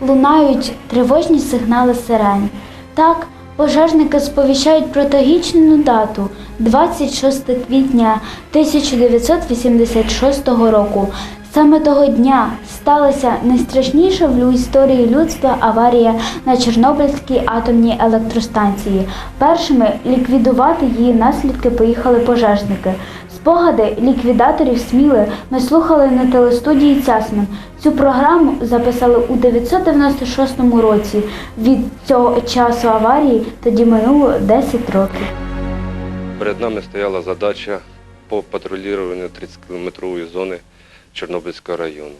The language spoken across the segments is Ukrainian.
лунають тривожні сигнали сирен. Так, пожежники сповіщають про трагічну дату 26 квітня 1986 року. Саме того дня сталася найстрашніша в історії людства аварія на Чорнобильській атомній електростанції. Першими ліквідувати її наслідки поїхали пожежники. Спогади ліквідаторів Сміли ми слухали на телестудії Цясмин. Цю програму записали у 996 році. Від цього часу аварії тоді минуло 10 років. Перед нами стояла задача по патрулюванню 30-кілометрової зони Чорнобильського району,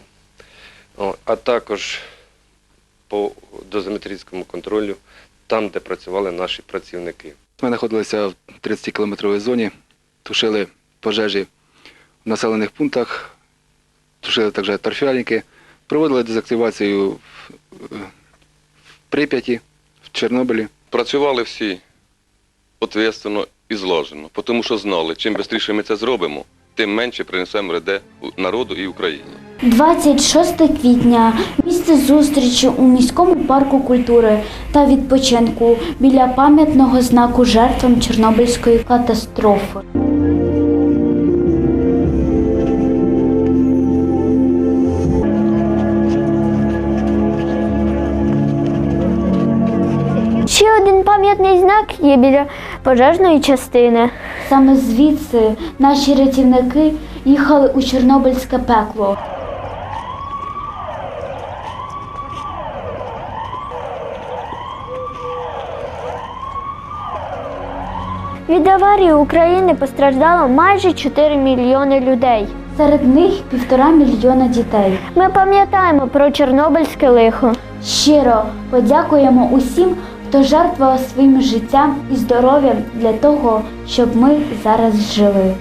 а також по дозиметричному контролю там, де працювали наші працівники. Ми знаходилися в 30-кілометровій зоні, тушили пожежі в населених пунктах, тушили також торфяники, проводили дезактивацію в, в Прип'яті, в Чорнобилі. Працювали всі ответственно і злажено, тому що знали, чим швидше ми це зробимо, тим менше принесемо вреде у- народу і Україні. 26 квітня місце зустрічі у міському парку культури та відпочинку біля пам'ятного знаку жертвам Чорнобильської катастрофи. Ще один пам'ятний знак є біля пожежної частини. Саме звідси наші рятівники їхали у Чорнобильське пекло. Від аварії України постраждало майже 4 мільйони людей. Серед них півтора мільйона дітей. Ми пам'ятаємо про Чорнобильське лихо. Щиро подякуємо усім, хто жертвував своїм життям і здоров'ям для того, щоб ми зараз жили.